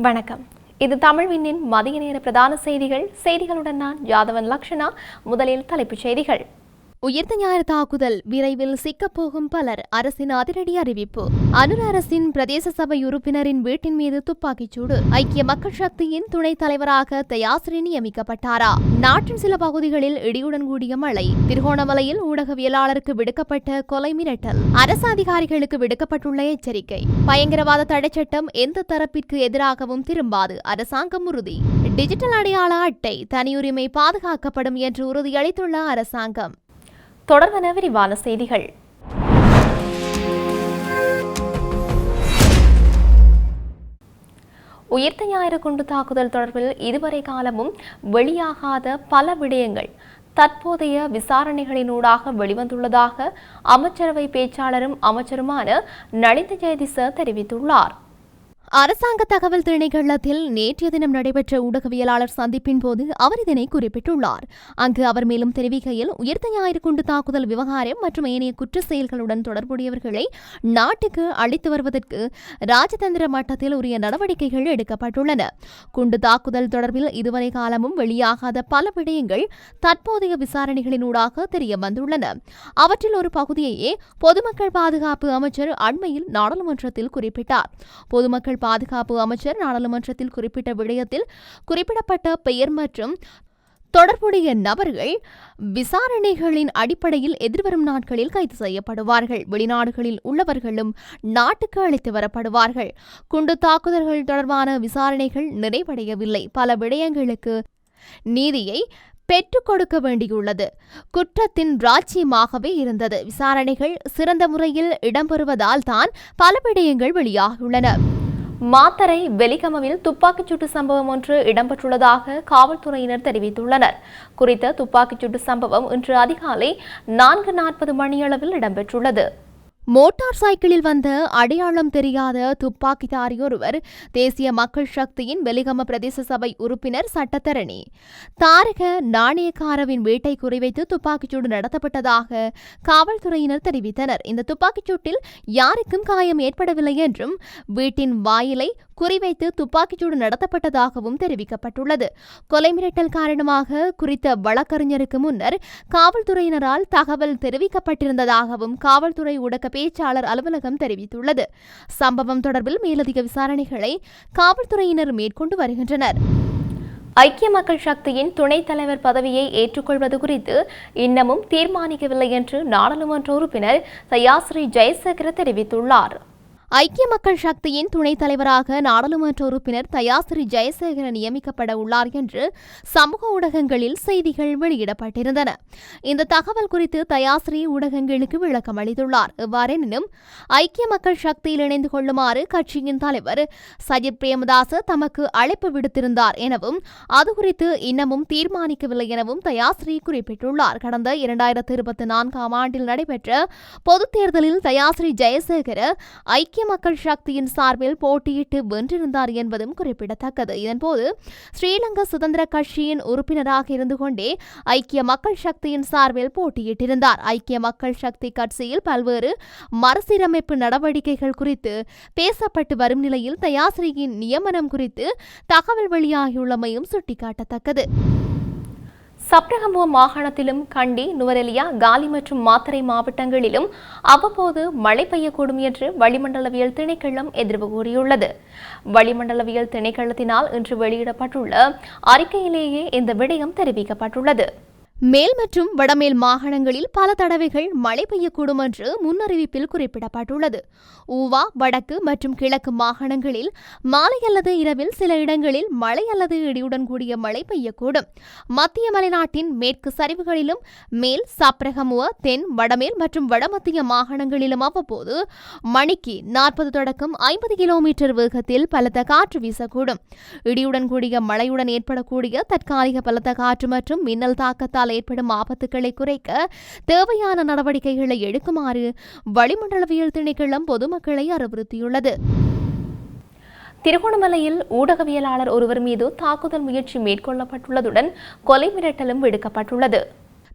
வணக்கம். இது தமிழ் விண்ணின் மதிய நேர பிரதான செய்திகள். செய்திகளுடன் நான் யாதவன் லக்ஷனா. முதலில் தலைப்புச் செய்திகள். உயிர்த்த ஞாயிறு தாக்குதல் விரைவில் சிக்கப்போகும் பலர் அரசின் அதிரடி அறிவிப்பு. அனுர அரசின் பிரதேச சபை உறுப்பினரின் வீட்டின் மீது துப்பாக்கிச் சூடு. ஐக்கிய மக்கள் சக்தியின் துணைத் தலைவராக தயாசிரி நியமிக்கப்பட்டாரா? நாட்டின் சில பகுதிகளில் இடியுடன் கூடிய மழை. திருகோணமலையில் ஊடகவியலாளருக்கு விடுக்கப்பட்ட கொலை மிரட்டல். அரசு அதிகாரிகளுக்கு விடுக்கப்பட்டுள்ள எச்சரிக்கை. பயங்கரவாத தடைச்சட்டம் எந்த தரப்பிற்கு எதிராகவும் திரும்பாது. அரசாங்கம் உறுதி. டிஜிட்டல் அடையாள அட்டை தனியுரிமை பாதுகாக்கப்படும் என்று உறுதியளித்துள்ள அரசாங்கம். தொடர்வன விரிவான செய்திகள். உயிர்த்த ஞாயிறு குண்டு தாக்குதல் தொடர்பில் இதுவரை காலமும் வெளியாகாத பல விடயங்கள் தற்போதைய விசாரணைகளினூடாக வெளிவந்துள்ளதாக அமைச்சரவை பேச்சாளரும் அமைச்சருமான நளிந்த ஜெயதிச தெரிவித்துள்ளார். அரசாங்க தகவல் திணைக்களத்தில் நேற்றைய தினம் நடைபெற்ற ஊடகவியலாளர் சந்திப்பின் போது அவர் இதனை குறிப்பிட்டுள்ளார். அங்கு அவர் மேலும் தெரிவிக்கையில் உயிர்த்த ஞாயிறு குண்டு தாக்குதல் விவகாரம் மற்றும் ஏனைய குற்ற செயல்களுடன் தொடர்புடையவர்களை நாட்டுக்கு அளித்து வருவதற்கு ராஜதந்திர மட்டத்தில் உரிய நடவடிக்கைகள் எடுக்கப்பட்டுள்ளன. குண்டு தாக்குதல் தொடர்பில் இதுவரை காலமும் வெளியாகாத பல விடயங்கள் தற்போதைய விசாரணைகளினூடாக தெரிய வந்துள்ளன அவற்றில் ஒரு பகுதியையே பொதுமக்கள் பாதுகாப்பு அமைச்சர் அண்மையில் நாடாளுமன்றத்தில் குறிப்பிட்டார். பொதுமக்கள் பாதுகாப்பு அமைச்சர் நாடாளுமன்றத்தில் குறிப்பிட்ட விடயத்தில் குறிப்பிடப்பட்ட பெயர் மற்றும் தொடர்புடைய நபர்கள் விசாரணைகளின் அடிப்படையில் எதிர்வரும் நாட்களில் கைது செய்யப்படுவார்கள். வெளிநாடுகளில் உள்ளவர்களும் நாட்டுக்கு அழைத்து வரப்படுவார்கள். குண்டு தாக்குதல்கள் தொடர்பான விசாரணைகள் நிறைவடையவில்லை. பல விடயங்களுக்கு நீதியை பெற்றுக் கொடுக்க வேண்டியுள்ளது. குற்றத்தின் ராஜ்யமாகவே இருந்தது. விசாரணைகள் சிறந்த முறையில் இடம்பெறுவதால் தான் பல விடயங்கள் வெளியாகியுள்ளன. மாத்தரை வெலிகமவில் துப்பாக்கிச்சூட்டு சம்பவம் ஒன்று இடம்பெற்றுள்ளதாக காவல்துறையினர் தெரிவித்துள்ளனர். குறித்த துப்பாக்கிச்சூட்டு சம்பவம் இன்று அதிகாலை நான்கு நாற்பது மணியளவில் இடம்பெற்றுள்ளது. மோட்டார் சைக்கிளில் வந்த அடையாளம் தெரியாத துப்பாக்கிதாரி ஒருவர் தேசிய மக்கள் சக்தியின் வெலிகம பிரதேச சபை உறுப்பினர் சட்டத்தரணி. தாரக நாணயக்காரவின் வீட்டை குறிவைத்து துப்பாக்கிச்சூடு நடத்தப்பட்டதாக காவல்துறையினர் தெரிவித்தனர். இந்த துப்பாக்கிச்சூட்டில் யாருக்கும் காயம் ஏற்படவில்லை என்றும் வீட்டின் வாயிலை குறிவைத்து துப்பாக்கிச்சூடு நடத்தப்பட்டதாகவும் தெரிவிக்கப்பட்டுள்ளது. கொலை மிரட்டல் காரணமாக குறித்த வழக்கறிஞருக்கு முன்னர் காவல்துறையினரால் தகவல் தெரிவிக்கப்பட்டிருந்ததாகவும் காவல்துறை ஊடக பேச்சாளர் அலுவலகம் தெரிவித்துள்ளது. சம்பவம் தொடர்பில் மேலதிக விசாரணைகளை காவல்துறையினர் மேற்கொண்டு வருகின்றனர். ஐக்கிய மக்கள் சக்தியின் துணைத் தலைவர் பதவியை ஏற்றுக்கொள்வது குறித்து இன்னமும் தீர்மானிக்கவில்லை என்று நாடாளுமன்ற உறுப்பினர் சயாஸ்ரீ ஜெயசேகர தெரிவித்துள்ளார். ஐக்கிய மக்கள் சக்தியின் துணைத் தலைவராக நாடாளுமன்ற உறுப்பினர் தயாசிரி ஜெயசேகர நியமிக்கப்பட உள்ளார் என்று சமூக ஊடகங்களில் செய்திகள் வெளியிடப்பட்டிருந்தன. இந்த தகவல் குறித்து தயாசிரி ஊடகங்களுக்கு விளக்கம் அளித்துள்ளார். எவ்வாறெனினும் ஐக்கிய மக்கள் சக்தியில் இணைந்து கொள்ளுமாறு கட்சியின் தலைவர் சஜித் பிரேமதாச தமக்கு அழைப்பு விடுத்திருந்தார் எனவும் அது குறித்து இன்னமும் தீர்மானிக்கவில்லை எனவும் தயாஸ்ரீ குறிப்பிட்டுள்ளார். கடந்த இரண்டாயிரத்து இருபத்தி நான்காம் ஆண்டில் நடைபெற்ற பொதுத் தேர்தலில் தயாஸ்ரீ ஜெயசேகர ஐக்கிய ஐக்கிய மக்கள் சக்தியின் சார்பில் போட்டியிட்டு வென்றிருந்தார் என்பதும் குறிப்பிடத்தக்கது. இதன்போது ஸ்ரீலங்கா சுதந்திர கட்சியின் உறுப்பினராக இருந்து கொண்டே ஐக்கிய மக்கள் சக்தியின் சார்பில் போட்டியிட்டிருந்தார். ஐக்கிய மக்கள் சக்தி கட்சியில் பல்வேறு மறுசீரமைப்பு நடவடிக்கைகள் குறித்து பேசப்பட்டு வரும் நிலையில் தயாசிரியின் நியமனம் குறித்து தகவல் வெளியாகியுள்ளமையும் சுட்டிக்காட்டத்தக்கது. சப்ரகமுவ மாகாணத்திலும் கண்டி நுவரெலியா காலி மற்றும் மாத்தறை மாவட்டங்களிலும் அவ்வப்போது மழை பெய்யக்கூடும் என்று வளிமண்டலவியல் திணைக்களம் எதிர்வு கூறியுள்ளது. வளிமண்டலவியல் திணைக்களத்தினால் இன்று வெளியிடப்பட்டுள்ள அறிக்கையிலேயே இந்த விடயம் தெரிவிக்கப்பட்டுள்ளது. மேல் மற்றும் வடமேல் மாகாணங்களில் பல தடவைகள் மழை பெய்யக்கூடும் என்று முன்னறிவிப்பில் குறிப்பிடப்பட்டுள்ளது. ஊவா வடக்கு மற்றும் கிழக்கு மாகாணங்களில் மாலை அல்லது இரவில் சில இடங்களில் மழை அல்லது இடியுடன் கூடிய மழை பெய்யக்கூடும். மத்திய மலைநாட்டின் மேற்கு சரிவுகளிலும் மேல் சப்ரகமுவ தென் வடமேல் மற்றும் வடமத்திய மாகாணங்களிலும் அவ்வப்போது மணிக்கு நாற்பது தொடக்கம் ஐம்பது கிலோமீட்டர் வேகத்தில் பலத்த காற்று வீசக்கூடும். இடியுடன் கூடிய மழையுடன் ஏற்படக்கூடிய தற்காலிக பலத்த காற்று மற்றும் மின்னல் தாக்கத்தால் இதனால் ஏற்படும் ஆபத்துக்களை குறைக்க தேவையான நடவடிக்கைகளை எடுக்குமாறு வளிமண்டலவியல் திணைக்களம் பொதுமக்களை அறிவுறுத்தியுள்ளது. திருகோணமலையில் ஊடகவியலாளர் ஒருவர் மீது தாக்குதல் முயற்சி மேற்கொள்ளப்பட்டுள்ளதுடன் கொலை மிரட்டலும் விடுக்கப்பட்டுள்ளது.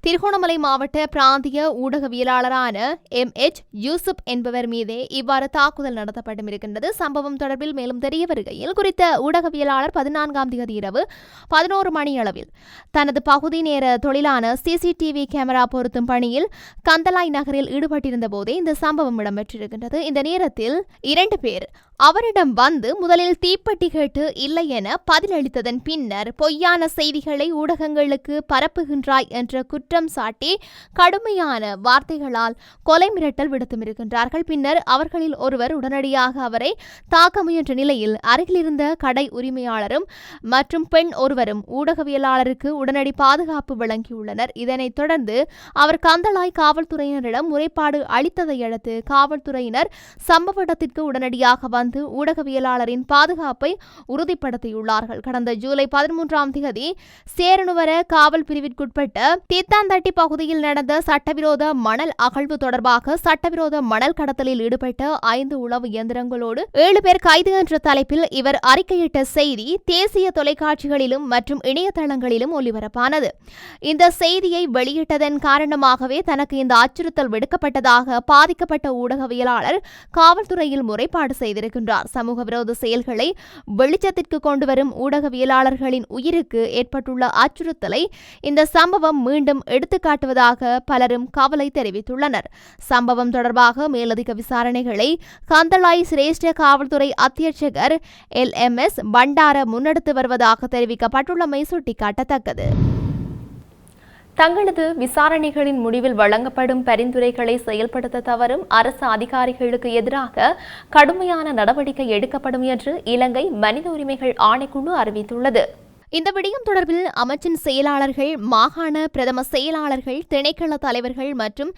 திருகோணமலை மாவட்ட பிராந்திய ஊடகவியலாளரான எம். எச். யூசுப் என்பவர் மீதே இவ்வாறு தாக்குதல் நடத்தப்பட்டும் இருக்கின்றது. சம்பவம் தொடர்பில் மேலும் தெரிய வருகையில் குறித்த ஊடகவியலாளர் பதினான்காம் தேதி இரவு பதினோரு மணி அளவில் தனது பகுதி நேர தொழிலான சிசிடிவி கேமரா பொருத்தும் பணியில் கந்தலாய் நகரில் ஈடுபட்டிருந்த போதே இந்த சம்பவம் இடம்பெற்றிருக்கின்றது. இந்த நேரத்தில் இரண்டு பேர் அவரிடம் வந்து முதலில் தீப்பெட்டி கேட்டு இல்லை என பதிலளித்ததன் பின்னர் பொய்யான செய்திகளை ஊடகங்களுக்கு பரப்புகின்றாய் என்ற குற்றம் சாட்டி கடுமையான வார்த்தைகளால் கொலை மிரட்டல் விடுத்தும் இருக்கின்றார்கள் பின்னர் அவர்களில் ஒருவர் உடனடியாக அவரை தாக்க முயன்ற நிலையில் அருகிலிருந்த கடை உரிமையாளரும் மற்றும் பெண் ஒருவரும் ஊடகவியலாளருக்கு உடனடி பாதுகாப்பு வழங்கியுள்ளனர். இதனைத் தொடர்ந்து அவர் கந்தளாய் காவல்துறையினரிடம் முறைப்பாடு அளித்ததை அடுத்து காவல்துறையினர் சம்பவ இடத்திற்கு உடனடியாக வந்து ஊடகவியலாளரின் பாதுகாப்பை உறுதிப்படுத்தியுள்ளார்கள். கடந்த ஜூலை பதிமூன்றாம் தேதி சேரனுவர காவல் பிரிவிற்குட்பட்ட கூத்தாந்தட்டி பகுதியில் நடந்த சட்டவிரோத மணல் அகழ்வு தொடர்பாக சட்டவிரோத மணல் கடத்தலில் ஈடுபட்ட ஐந்து உளவு இயந்திரங்களோடு ஏழு பேர் கைது என்ற தலைப்பில் இவர் அறிக்கையிட்ட செய்தி தேசிய தொலைக்காட்சிகளிலும் மற்றும் இணையதளங்களிலும் ஒலிபரப்பானது. இந்த செய்தியை வெளியிட்டதன் காரணமாகவே தனக்கு இந்த அச்சுறுத்தல் விடுக்கப்பட்டதாக பாதிக்கப்பட்ட ஊடகவியலாளர் காவல்துறையில் முறைப்பாடு செய்திருக்கின்றார். சமூக விரோத செயல்களை வெளிச்சத்திற்கு கொண்டுவரும் ஊடகவியலாளர்களின் உயிருக்கு ஏற்பட்டுள்ள அச்சுறுத்தலை இந்த சம்பவம் மீண்டும் எடுத்துக்காட்டுவதாக பலரும் கவலை தெரிவித்துள்ளனர். சம்பவம் தொடர்பாக மேலதிக விசாரணைகளை கந்தளாய் சிரேஷ்ட காவல்துறை அத்தியட்சகர் எல் எம் எஸ் பண்டார முன்னெடுத்து வருவதாக தெரிவிக்கப்பட்டுள்ளமை சுட்டிக்காட்டத்தக்கது. தங்களது விசாரணைகளின் முடிவில் வழங்கப்படும் பரிந்துரைகளை செயல்படுத்த தவறும் அரசு அதிகாரிகளுக்கு எதிராக கடுமையான நடவடிக்கை எடுக்கப்படும் என்று இலங்கை மனித உரிமைகள் ஆணைக்குழு அறிவித்துள்ளது. இந்த விடயம் தொடர்பில் அமைச்சின் செயலாளர்கள் மாகாண பிரதம செயலாளர்கள் திணைக்கள தலைவர்கள் மற்றும்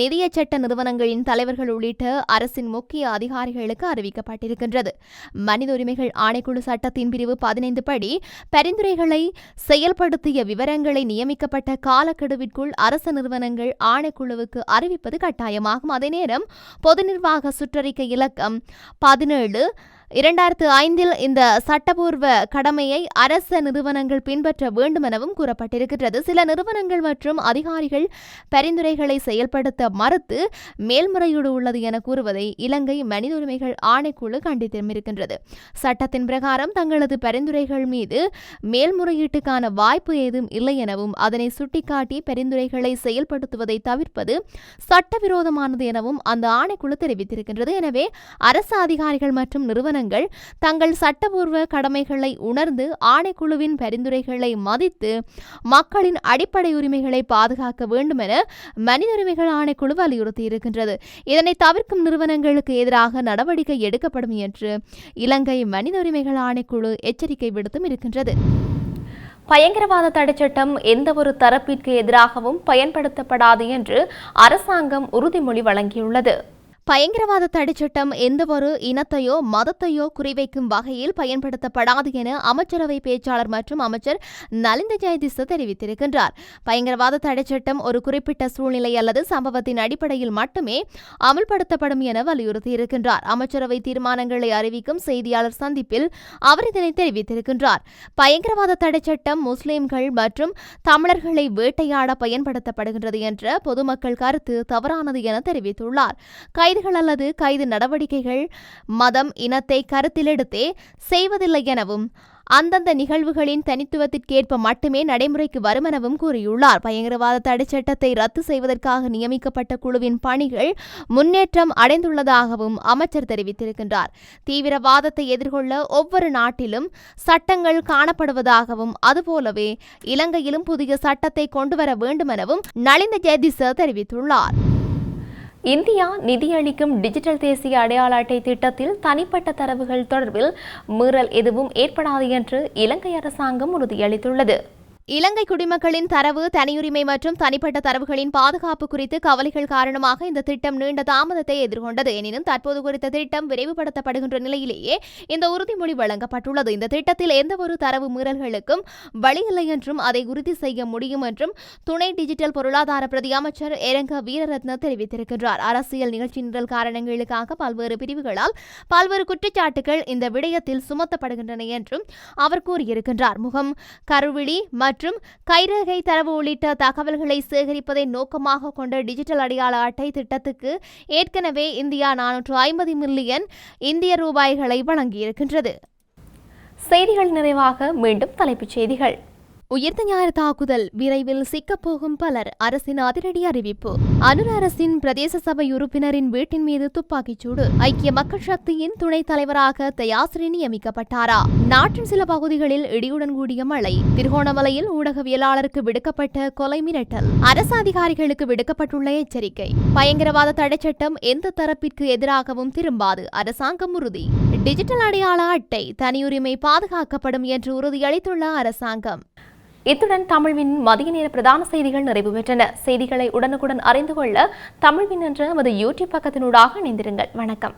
நிதிய சட்ட நிறுவனங்களின் தலைவர்கள் உள்ளிட்ட அரசின் முக்கிய அதிகாரிகளுக்கு அறிவிக்கப்பட்டிருக்கின்றது. மனித உரிமைகள் ஆணைக்குழு சட்டத்தின் பிரிவு பதினைந்து படி பரிந்துரைகளை செயல்படுத்திய விவரங்களை நியமிக்கப்பட்ட காலக்கெடுவிற்குள் அரசு நிறுவனங்கள் ஆணைக்குழுவுக்கு அறிவிப்பது கட்டாயமாகும். அதே நேரம் பொது நிர்வாக சுற்றறிக்கை இலக்கம் பதினேழு இரண்டாயிரத்து ஐந்தில் இந்த சட்டபூர்வ கடமையை அரச நிறுவனங்கள் பின்பற்ற வேண்டும் எனவும் கூறப்பட்டிருக்கிறது சில நிறுவனங்கள் மற்றும் அதிகாரிகள் பரிந்துரைகளை செயல்படுத்த மறுத்து மேல்முறையீடு உள்ளது என கூறுவதை இலங்கை மனித உரிமைகள் ஆணைக்குழு கண்டித்திருக்கின்றது சட்டத்தின் பிரகாரம் தங்களது பரிந்துரைகள் மீது மேல்முறையீட்டுக்கான வாய்ப்பு ஏதும் இல்லை எனவும் அதனை சுட்டிக்காட்டி பரிந்துரைகளை செயல்படுத்துவதை தவிர்ப்பது சட்டவிரோதமானது எனவும் அந்த ஆணைக்குழு தெரிவித்திருக்கின்றது. எனவே அரசு அதிகாரிகள் மற்றும் நிறுவன நிறுவனங்கள் தங்கள் சட்டபூர்வ கடமைகளை உணர்ந்து ஆணைக்குழுவின் பரிந்துரைகளை மதித்து மக்களின் அடிப்படை உரிமைகளை பாதுகாக்க வேண்டும் என மனித உரிமைகள் ஆணைக்குழு வலியுறுத்தி இருக்கின்றது இதனை தவிர்க்கும் நிறுவனங்களுக்கு எதிராக நடவடிக்கை எடுக்கப்படும் என்று இலங்கை மனித உரிமைகள் ஆணைக்குழு எச்சரிக்கை விடுத்தும் இருக்கின்றது. பயங்கரவாத தடைச்சட்டம் எந்தவொரு தரப்பிற்கு எதிராகவும் பயன்படுத்தப்படாது என்று அரசாங்கம் உறுதிமொழி வழங்கியுள்ளது. பயங்கரவாத தடைச்சட்டம் எந்தவொரு இனத்தையோ மதத்தையோ குறிவைக்கும் வகையில் பயன்படுத்தப்படாது என அமைச்சரவை பேச்சாளர் மற்றும் அமைச்சர் நலிந்த ஜெயதிச தெரிவித்திருக்கின்றார். பயங்கரவாத தடைச்சட்டம் ஒரு குறிப்பிட்ட சூழ்நிலை அல்லது சம்பவத்தின் அடிப்படையில் மட்டுமே அமல்படுத்தப்படும் என வலியுறுத்தியிருக்கின்றார். அமைச்சரவை தீர்மானங்களை அறிவிக்கும் செய்தியாளர் சந்திப்பில் அவர் இதனை தெரிவித்திருக்கின்றார். பயங்கரவாத தடைச்சட்டம் முஸ்லிம்கள் மற்றும் தமிழர்களை வேட்டையாட பயன்படுத்தப்படுகின்றது என்ற பொதுமக்கள் கருத்து தவறானது என தெரிவித்துள்ளார். கைது செயல்கள் அல்லது கைது நடவடிக்கைகள் மதம் இனத்தை கருத்திலெடுத்தே செய்வதில்லை எனவும் அந்தந்த நிகழ்வுகளின் தனித்துவத்திற்கேற்ப மட்டுமே நடைமுறைக்கு வரும் எனவும் கூறியுள்ளார். பயங்கரவாத தடைச்சட்டத்தை ரத்து செய்வதற்காக நியமிக்கப்பட்ட குழுவின் பணிகள் முன்னேற்றம் அடைந்துள்ளதாகவும் அமைச்சர் தெரிவித்திருக்கின்றார். தீவிரவாதத்தை எதிர்கொள்ள ஒவ்வொரு நாட்டிலும் சட்டங்கள் காணப்படுவதாகவும் அதுபோலவே இலங்கையிலும் புதிய சட்டத்தை கொண்டுவர வேண்டும் எனவும் நலிந்த ஜெயதிச தெரிவித்துள்ளார். இந்தியா நிதியளிக்கும் டிஜிட்டல் தேசிய அடையாள அட்டை திட்டத்தில் தனிப்பட்ட தரவுகள் தொடர்பில் மீறல் எதுவும் ஏற்படாது என்று இலங்கை அரசாங்கம் உறுதியளித்துள்ளது. இலங்கை குடிமக்களின் தரவு தனியுரிமை மற்றும் தனிப்பட்ட தரவுகளின் பாதுகாப்பு குறித்து கவலைகள் காரணமாக இந்த திட்டம் நீண்ட தாமதத்தை எதிர்கொண்டது. எனினும் தற்போது குறித்த திட்டம் விரைவுபடுத்தப்படுகின்ற நிலையிலேயே இந்த உறுதிமொழி வழங்கப்பட்டுள்ளது. இந்த திட்டத்தில் எந்தவொரு தரவு மீறல்களுக்கும் வழியில்லை என்றும் அதை உறுதி செய்ய முடியும் என்றும் துணை டிஜிட்டல் பொருளாதார பிரதி அமைச்சர் எரங்க வீரரத்ன தெரிவித்திருக்கின்றார். அரசியல் நிகழ்ச்சி நிரல் காரணங்களுக்காக பல்வேறு பிரிவுகளால் பல்வேறு குற்றச்சாட்டுகள் இந்த விடயத்தில் சுமத்தப்படுகின்றன என்றும் அவர் கூறியிருக்கின்றார். முகம் கருவிழி மற்றும் மற்றும் கைரேகை தரவு உள்ளிட்ட தகவல்களை சேகரிப்பதை நோக்கமாக கொண்ட டிஜிட்டல் அடையாள அட்டை திட்டத்துக்கு ஏற்கனவே இந்தியா நானூற்று ஐம்பது மில்லியன் இந்திய ரூபாய்களை வழங்கியிருக்கின்றது. செய்திகள் நிறைவாக மீண்டும் தலைப்புச் செய்திகள். உயிர்த்த ஞாயிறு தாக்குதல் விரைவில் சிக்கப்போகும் பலர் அரசின் அதிரடி அறிவிப்பு. அனுர அரசின் பிரதேச சபை உறுப்பினரின் வீட்டின் மீது துப்பாக்கிச் சூடு. ஐக்கிய மக்கள் சக்தியின் துணைத் தலைவராக தயாசிரி நியமிக்கப்பட்டாரா? நாட்டின் சில பகுதிகளில் இடியுடன் கூடிய மழை. திருகோணமலையில் ஊடகவியலாளருக்கு விடுக்கப்பட்ட கொலை மிரட்டல். அரசு அதிகாரிகளுக்கு விடுக்கப்பட்டுள்ள எச்சரிக்கை. பயங்கரவாத தடைச்சட்டம் எந்த தரப்பிற்கு எதிராகவும் திரும்பாது. அரசாங்கம் உறுதி. டிஜிட்டல் அடையாள அட்டை தனியுரிமை பாதுகாக்கப்படும் என்று உறுதியளித்துள்ள அரசாங்கம். இத்துடன் தமிழ்வின் மதிய நேர பிரதான செய்திகள் நிறைவு பெற்றன. செய்திகளை உடனுக்குடன் அறிந்து கொள்ள தமிழ்வின் என்ற நமது யூடியூப் பக்கத்தினூடாக இணைந்திருங்கள். வணக்கம்.